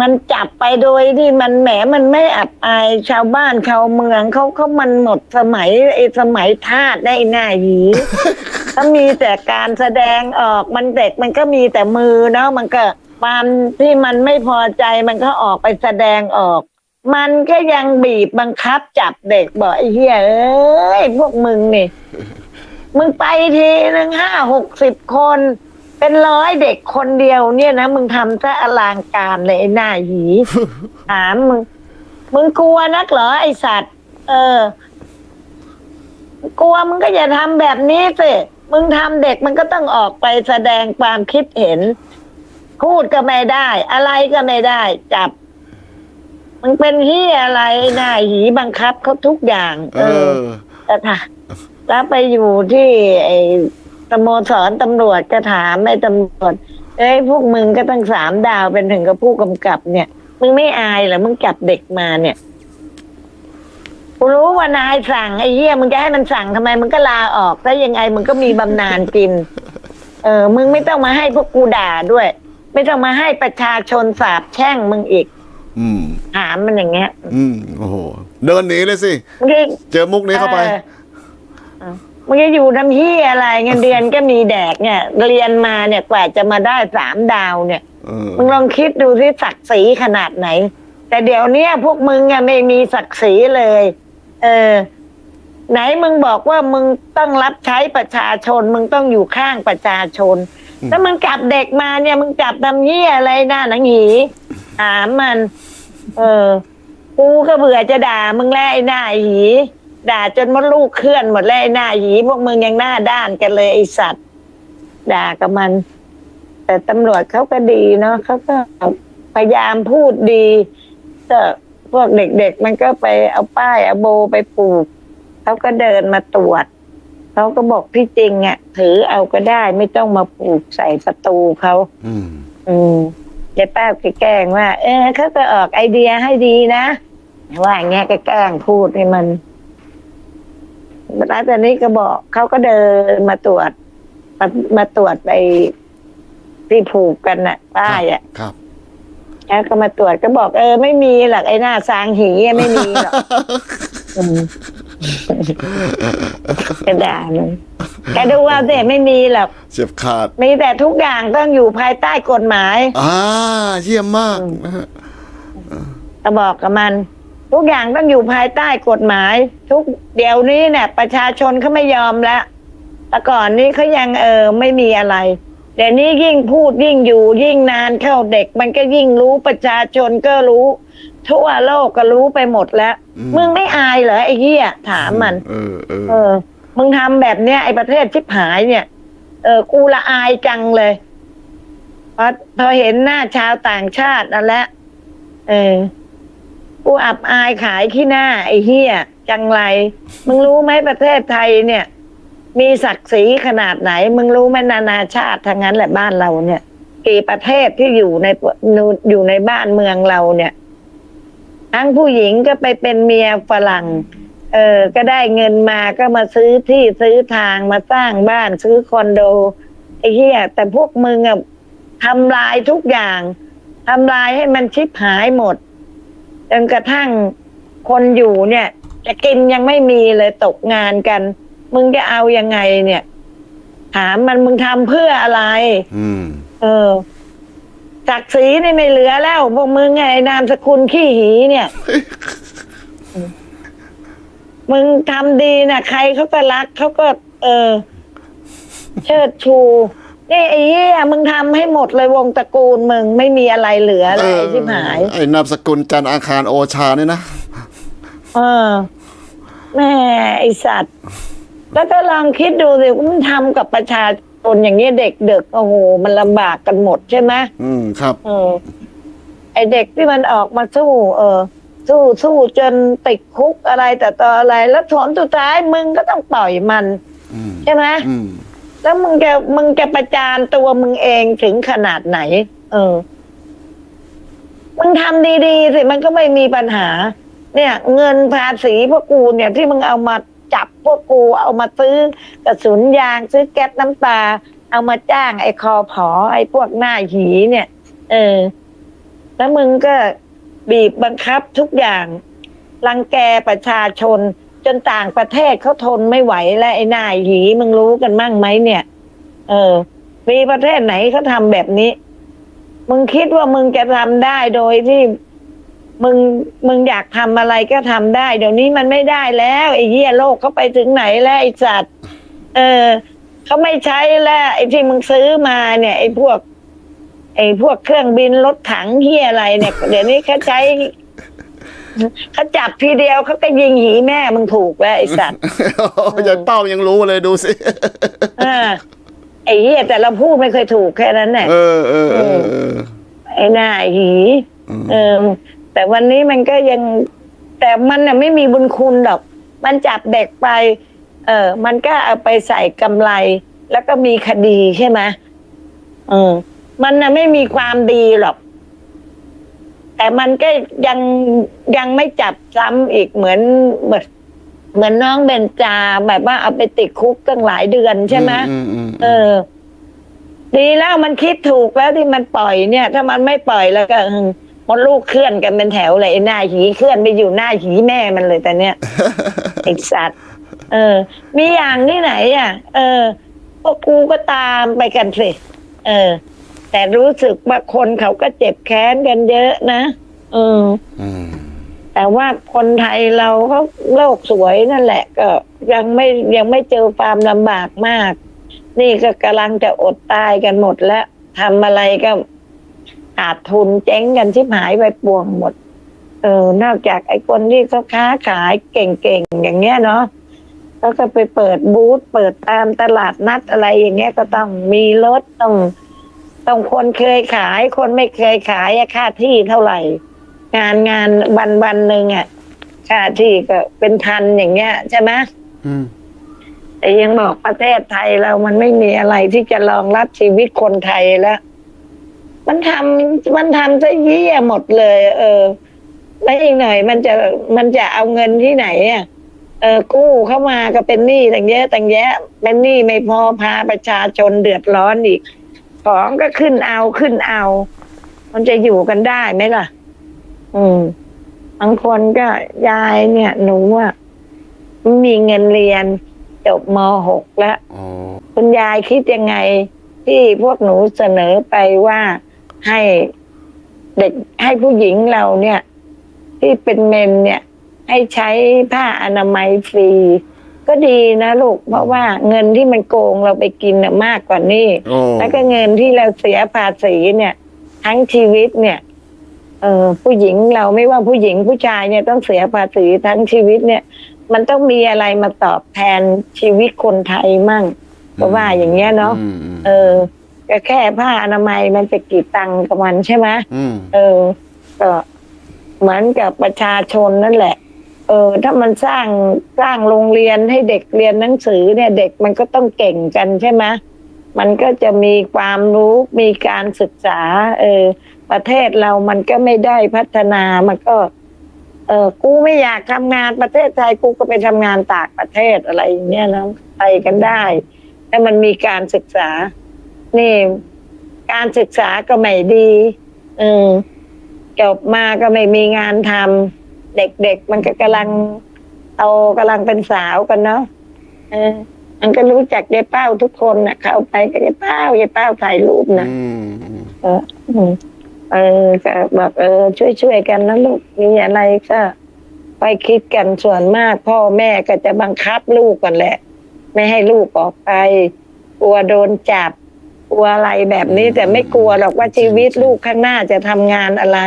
มันจับไปโดยที่มันแหมมันไม่อับอายชาวบ้านชาวเมืองเขาเขามันหมดสมัยไอ้สมัยทาสได้หน้าหยีถ้ามีแต่การแสดงออกมันเด็กมันก็มีแต่มือเนาะมันก็ความที่มันไม่พอใจมันก็ออกไปแสดงออก มันก็ยังบีบบังคับจับเด็กบอกไอ้เหี้ยเอ้ยพวกมึงนี่มึงไปทีหนึ่งห้าหกสิบคน เป็นร้อยเด็กคนเดียวเนี่ยนะมึงทำซะอลังการเลยไอ้หน้าหยีถามมึง มึงกลัวนักเหรอไอสัตว์ เออ กลัวมึงก็อย่าทำแบบนี้สิมึงทำเด็กมันก็ต้องออกไปแสดงความคิดเห็น พูดก็ไม่ได้ อะไรก็ไม่ได้ จับ มึงเป็นที่อะไรไอ้หน้าหยีบังคับเขาทุกอย่าง เออแต่ถ้าแล้วไปอยู่ที่ไอ้ สโมสรตำรวจก็ถามไอ้ตำรวจเอ้ยพวกมึงก็ตั้งสามดาวเป็นถึงกับผู้กำกับ เนี่ย มึงไม่อายเหรอมึงจับเด็กมาเนี่ยกูรู้ว่านายสั่งไอ้เหี้ยมึงจะให้มันสั่งทำไมมึงก็ลาออกถ้ายังไงมึงก็มีบำนาญกิน เออ มึงไม่ต้องมาให้พวกกูด่าด้วย ไม่ต้องมาให้ประชาชนสาบแช่งมึงอีก อืมถามมันอย่างเงี้ย อืมโอ้โหเดินหนีเลยสิมึงจะเจอมุกนี้เข้าไปออเออ มึงจะอยู่ทำเฮียอะไรเงินเดือนก็มีแดกเนี่ยเรียนมาเนี่ยกว่าจะมาได้สามดาวเนี่ยเออมึงลองคิดดูที่ศักดิ์ศรีขนาดไหน แต่เดี๋ยวเนี้ยพวกมึงอะไม่มีศักดิ์ศรีเลย เออ ไหนมึงบอกว่ามึงต้องรับใช้ประชาชน มึงต้องอยู่ข้างประชาชนถ้ามึงจับเด็กมาเนี่ยมึงจับทำเหี้ยอะไรหน้าหนังหีถามมัน เออ กูก็เบื่อจะด่ามึงแล้วไอ้หน้าหี ด่าจนมดลูกเคลื่อนหมดแล้วไอ้หน้าหีพวกมึงยังหน้าด้านกันเลยไอ้สัตว์ ด่ากับมัน แต่ตำรวจเขาก็ดีเนาะเขาก็พยายามพูดดีแต่พวกเด็กๆมันก็ไปเอาป้ายเอาโบไปปลูกเขาก็เดินมาตรวจเขาก็บอกที่จริงอะ ถือเอาก็ได้ไม่ต้องมาปลูกใส่ประตูเขาอืม อืมยายป้าก็แกล้งว่า เออเขาก็ออกไอเดียให้ดีนะว่าอย่างเงี้ยก็แกล้งพูดให้มัน แล้วตอนนี้ก็บอกเขาก็เดินมาตรวจ มามาตรวจไอที่ผูกกันน่ะป้ายอะครับแล้วก็มาตรวจก็บอกเออไม่มีหรอกไอ้หน้าซางหีอะไม่มีหรอกอืมกระดามันแกดูเอาเด็ไม่มีหรอกเฉียบขาด มีแต่ทุกอย่างต้องอยู่ภายใต้กฎหมาย อ่า เยี่ยมมากนะฮะก็บอกกับมัน ทุกอย่างต้องอยู่ภายใต้กฎหมาย ทุกเดี๋ยวนี้เนี่ย ประชาชนเขาไม่ยอมแล้วแต่ก่อนนี้เขายังเออไม่มีอะไรเดี๋ยวนี้ยิ่งพูดยิ่งอยู่ยิ่งนานเข้าเด็ก มันก็ยิ่งรู้ประชาชนก็รู้ ทั่วโลกก็รู้ไปหมดแล้วมึงไม่อายเหรอไอ้เหี้ยถามมัน เออเออเออมึงทำแบบเนี้ยไอ้ประเทศชิบหายเนี่ย เออ กูละอายจังเลยพอพอเห็นหน้าชาวต่างชาตินั่นแหละเออ กูอับอายขายขี้หน้า ไอ้เฮียจังไร มึงรู้ไหมประเทศไทยเนี่ย มีศักดิ์ศรีขนาดไหน มึงรู้ไหมนานาชาติทั้งนั้นแหละบ้านเราเนี่ย กี่ประเทศที่อยู่ในอยู่ในบ้านเมืองเราเนี่ย ทั้งผู้หญิงก็ไปเป็นเมียฝรั่ง เออ ก็ได้เงินมาก็มาซื้อที่ซื้อทางมาสร้างบ้านซื้อคอนโด ไอ้เหี้ยแต่พวกมึงอะทำลายทุกอย่างทำลายให้มันชิบหายหมด จนกระทั่งคนอยู่เนี่ย จะกินยังไม่มีเลยตกงานกัน มึงจะเอายังไงเนี่ย ถามมันมึงทำเพื่ออะไร อืม เออศักดิ์ศรีนี่ไม่เหลือแล้วพวกมึงไงนามสกุลขี้หีเนี่ย มึงทำดีนะใครเขาก็รักเขาก็ เออ เชิดชู นี่ไอ้เหี้ยมึงทำให้หมดเลยวงตระกูลมึงไม่มีอะไรเหลือเลยไอ้ชิบหาย ไอ้นามสกุลจันทร์อาคารโอชาเนี่ยนะ เออแม่ไอสัตว์ แล้วก็ลองคิดดูสิว่ามันทำกับประชาชนอย่างนี้ยเด็กเด็กๆโอ้โหมันลำบากกันหมดใช่ไหมอืมครับ เออ ไอเด็กที่มันออกมาสู้ เออ สู้สู้จนติดคุกอะไรแต่ต่ออะไร แล้วผลสุดท้ายมึงก็ต้องปล่อยมัน อืมใช่ไหม อืม แล้วมึงจะมึงจะประจานตัวมึงเองถึงขนาดไหน เออ มึงทำดีๆสิมันก็ไม่มีปัญหา เนี่ย เงินภาษีพวกกูเนี่ย ที่มึงเอามาจับพวกกูเอามาซื้อกระสุนยางซื้อแก๊สน้ำตา เอามาจ้างไอ้คอผอ ไอ้พวกหน้าหีเนี่ย เออ แล้วมึงก็บีบบังคับทุกอย่างรังแกประชาชน จนต่างประเทศเขาทนไม่ไหวแล้วไอ้นายหีมึงรู้กันมั่งไหมเนี่ย เออ มีประเทศไหนเขาทำแบบนี้ มึงคิดว่ามึงจะทำได้โดยที่มึงมึงอยากทำอะไรก็ทำได้ เดี๋ยวนี้มันไม่ได้แล้วไอ้เหี้ยโลกเขาไปถึงไหนแล้วไอ้สัตว์ เออเขาไม่ใช้แล้วไอ้ที่มึงซื้อมาเนี่ย ไอ้พวก ไอ้พวกเครื่องบินรถถังเฮียอะไรเนี่ย เดี๋ยวนี้เขาใช้ เขาจับทีเดียวเขาก็ยิงหีแม่มึงถูกแล้วไอ้สัตว์ยายเป้ายังรู้เลยดูสิเออไอ้เฮียแต่เราพูดไม่เคยถูกแค่นั้นแหละเออเออเออเออไอ้หน้าหีอืมเออแต่วันนี้มันก็ยัง แต่มันน่ะไม่มีบุญคุณหรอก มันจับเด็กไป เออ มันก็เอาไปใส่กำไร แล้วก็มีคดีใช่ไหมเออมันน่ะไม่มีความดีหรอก แต่มันก็ยังยังไม่จับซ้ำอีกเหมือนเหมือนเหมือนน้องเบนจาแบบว่าเอาไปติดคุกตั้งหลายเดือนใช่ไหมอืมอืมเออ ดีแล้วมันคิดถูกแล้วที่มันปล่อยเนี่ย ถ้ามันไม่ปล่อยแล้วก็อืมมดลูกเคลื่อนกันเป็นแถวเลยไอ้หน้าหีเคลื่อนไปอยู่หน้าหีแม่มันเลยแต่เนี้ย ไอ้สัตว์ เออ มีอย่างที่ไหนอะ เออ พวกกูก็ตามไปกันสิ เออ แต่รู้สึกว่าคนเขาก็เจ็บแค้นกันเยอะนะเอออืมแต่ว่าคนไทยเราเขาโลกสวยนั่นแหละ ก็ยังไม่ยังไม่เจอความลำบากมาก นี่ก็กำลังจะอดตายกันหมดแล้วทำอะไรก็ขาดทุนเจ๊งกันชิบหายไปปวงหมด เออ นอกจากไอ้คนที่เขาค้าขายเก่งๆอย่างเงี้ยเนาะแล้วก็ไปเปิดบูธเปิดตามตลาดนัดอะไรอย่างเงี้ยก็ต้องมีรถต้อง ต้องคนเคยขาย คนไม่เคยขายอะค่าที่เท่าไหร่ งานงานวันวันหนึ่งอะค่าที่ก็เป็นพันอย่างเงี้ยใช่ไหมอืมแต่ยังบอกประเทศไทยเรามันไม่มีอะไรที่จะรองรับชีวิตคนไทยแล้ว มันทำมันทำซะเยี่ยหมดเลย เออแล้วอีกหน่อยมันจะมันจะเอาเงินที่ไหนอะเออกู้เข้ามาก็เป็นหนี้ต่างเยอะต่างแยะเป็นหนี้ไม่พอพาประชาชนเดือดร้อนอีก ของก็ขึ้นเอาขึ้นเอา มันจะอยู่กันได้ไหมล่ะ อืมบางคนก็ยายเนี่ย หนูอะไม่มีเงินเรียนจบมหกแล้วอ๋อคุณยายคิดยังไง ที่พวกหนูเสนอไปว่าให้เด็กให้ผู้หญิงเราเนี่ย ที่เป็นเมนเนี่ย ให้ใช้ผ้าอนามัยฟรี ก็ดีนะลูก เพราะว่าเงินที่มันโกงเราไปกินน่ะมากกว่านี้โอ้ แล้วก็เงินที่เราเสียภาษีเนี่ย ทั้งชีวิตเนี่ย เออผู้หญิงเราไม่ว่าผู้หญิงผู้ชายเนี่ยต้องเสียภาษีทั้งชีวิตเนี่ย มันต้องมีอะไรมาตอบแทนชีวิตคนไทยมั่งเพราะว่าอย่างเงี้ยเนาะอืมอืมเออก็แค่ผ้าอนามัยมันจะกี่ตังค์กับมันใช่ไหม อืม เออก็เหมือนกับประชาชนนั่นแหละ เออถ้ามันสร้างสร้างโรงเรียนให้เด็กเรียนหนังสือเนี่ย เด็กมันก็ต้องเก่งกันใช่ไหมมันก็จะมีความรู้มีการศึกษา เออ ประเทศเรามันก็ไม่ได้พัฒนามันก็ เออกูไม่อยากทำงานประเทศไทยกูก็ไปทำงานต่างประเทศอะไรอย่างเงี้ยนะไปกันได้แต่มันมีการศึกษา นี่ การศึกษาก็ไม่ดีเออจบมาก็ไม่มีงานทำ เด็กๆ มันก็กำลังโตกำลังเป็นสาวกันเนาะเออ มันก็รู้จักยายเป้าทุกคนนะเข้าไปกับยายเป้ายายเป้าถ่ายรูปนะอืมอืมเอออืมเออก็แบบเออ ช่วยช่วยๆกันนะลูกมีอะไรก็ไปคิดกันส่วนมาก พ่อแม่ก็จะบังคับลูกกันแหละ ไม่ให้ลูกออกไปกลัวโดนจับกลัวอะไรแบบนี้ แต่ไม่กลัวหรอกว่าชีวิตลูกข้างหน้าจะทำงานอะไร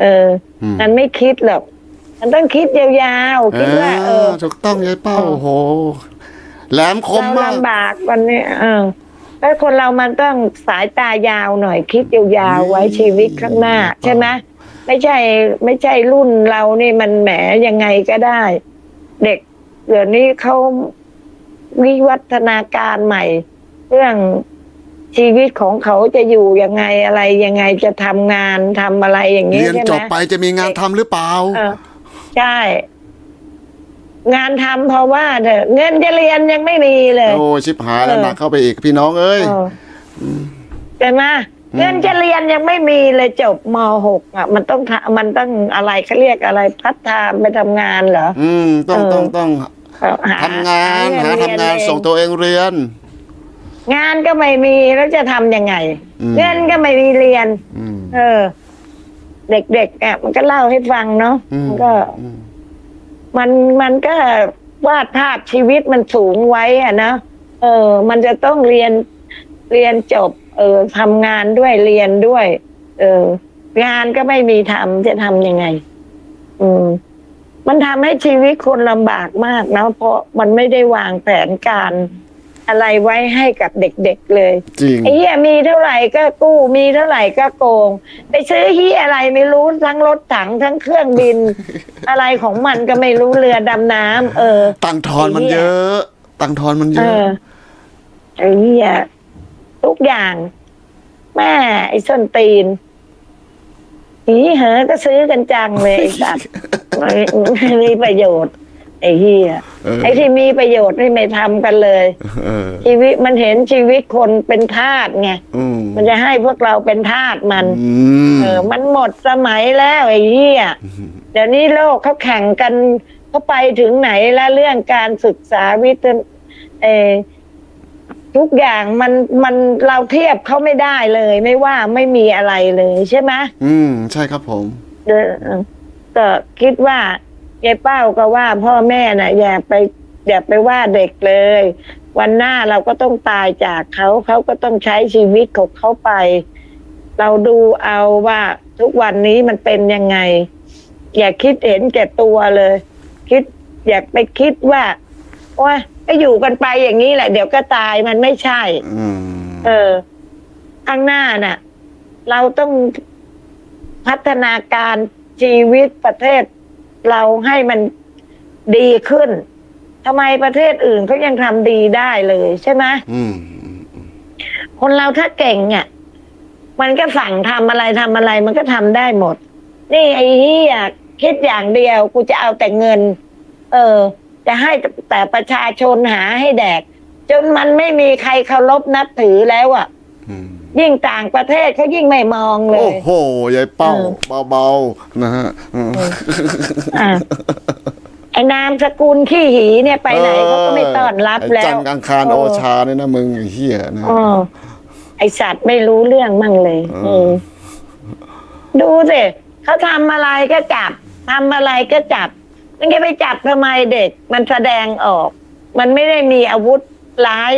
เอออืมมันไม่คิดหรอกมันต้องคิดยาวๆคิดว่าเออถูกต้องยายเป้าเออโอ้โหแหลมคมเรามากลำบากวันนี้เออแล้วคนเรามันต้องสายตายาวหน่อยคิดยาวๆไว้ชีวิตข้างหน้า ใช่ไหมไม่ใช่ไม่ใช่รุ่นเรานี่มันแหมยังไงก็ได้ เด็กเดี๋ยวนี้เขาวิวัฒนาการใหม่ เรื่อง ชีวิตของเขาจะอยู่ยังไงอะไรยังไงจะทำงานทำอะไรอย่างเงี้เรียยนใช่จไหมบไปจะมีงานทำหรือเปล่าเออใช่ งานทำเพราะว่าเถอะเงินจะเรียนยังไม่มีเลย โอ้ชิบหายแล้วเออหนักเข้าไปอีกพี่น้องเอ้ยเออใช่ไหมเงินจะเรียนยังไม่มีเลยจบมหกอะ มันต้องทำมันต้องอะไรเขาเรียกอะไรพัฒนาไปทำงานเหรอ อืม ต้องเออต้องต้องหทำงานเหาทำงานเรียส่งตัวเองเรียน งานก็ไม่มีแล้วจะทำยังไง อืม เงินก็ไม่มีเรียน อืมเออ เด็กๆอะมันก็เล่าให้ฟังเนาะอืมมันก็ อืมมันมันก็วาดภาพชีวิตมันสูงไว้อะนะเออ มันจะต้องเรียนเรียนจบ เออทำงานด้วยเรียนด้วย เออ งานก็ไม่มีทำจะทำยังไง อืม มันทำให้ชีวิตคนลำบากมากนะเพราะมันไม่ได้วางแผนการ อะไรไว้ให้กับเด็กๆเลยจริงไอ้เหี้ยมีเท่าไหร่ก็กู้มีเท่าไหร่ก็โกง ไปซื้อเหี้ยอะไรไม่รู้ทั้งรถถังทั้งเครื่องบิน อะไรของมันก็ไม่รู้เรือดำน้ำเออ ตังค์ทอนมันไอ้เหี้ยเยอะ ตังค์ทอนมันเยเออะ อไอ้เหี้ยทุกอย่าง แม่ไอ้ส้นตีนหีเหอก็ซื้อกันจังเลยไอ้สัตว์ ไม่ไม่มีประโยชน์ ไอ้เหี้ยเออ ไอ้ที่มีประโยชน์นี่ไม่ทำกันเลย เออชีวิตมันเห็นชีวิตคนเป็นทาสไงอืมมันจะให้พวกเราเป็นทาสมัน อืม เออ มันหมดสมัยแล้วไอ้เหี้ยเดี๋ยวนี้โลกเขาแข่งกันเขาไปถึงไหนแล้วเรื่องการศึกษาวิทยเออทุกอย่างมันมันเราเทียบเขาไม่ได้เลย ไม่ว่าไม่มีอะไรเลยใช่ไหม อืม ใช่ครับผม เออก็คิดว่า ยายเป้าก็ว่าพ่อแม่น่ะ อย่าไปอย่าไปว่าเด็กเลย วันหน้าเราก็ต้องตายจากเขาเขาก็ต้องใช้ชีวิตของเขาไป เราดูเอาว่าทุกวันนี้มันเป็นยังไง อย่าคิดเห็นแก่ตัวเลย คิดอย่าไปคิดว่าโอ้ยก็อยู่กันไปอย่างนี้แหละ เดี๋ยวก็ตายมันไม่ใช่อืมเออข้างหน้าน่ะ เราต้องพัฒนาการชีวิตประเทศ เราให้มันดีขึ้นทำไมประเทศอื่นเขายังทำดีได้เลยใช่ไหมอืมคนเราถ้าเก่งอะมันก็สั่งทำอะไรทำอะไร มันก็ทำได้หมด นี่ไอ้เหี้ยคิดอย่างเดียว กูจะเอาแต่เงิน เออ จะให้แต่ประชาชนหาให้แดก จนมันไม่มีใครเคารพนับถือแล้วอะ ยิ่งต่างประเทศเขายิ่งไม่มองเลโอ้ย โหยายเป้าเออเบาๆนะฮะอืม อะไอ้นามสกุลขี้หีเนี่ยไปไหนเขาก็ไม่ต้อนรับไอ้แล้จัว นทร์อังคารโอชาเนี่ยนะมึงไอ้เหี้ยนะอ๋อไอสัตว์ไม่รู้เรื่องมั่งเลยเออมดูสิเขาทำอะไรก็จับทำอะไรก็จับมันจะไปจับทำไมเด็ก มันแสดงออก มันไม่ได้มีอาวุธร้าย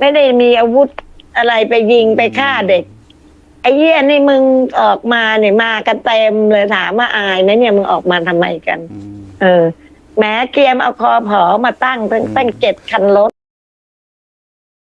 ไม่ได้มีอาวุธ อะไรไปยิงไปฆ่าเด็ก ไอ้เหี้ยนี่มึงออกมาเนี่ยมากันเต็มเลยถามว่าอายไหมเนี่ยมึงออกมาทำไมกันอืมเออแหม้เกียมเอาคอผอมาตั้งตั้งตั้งเจ็ดคันรถ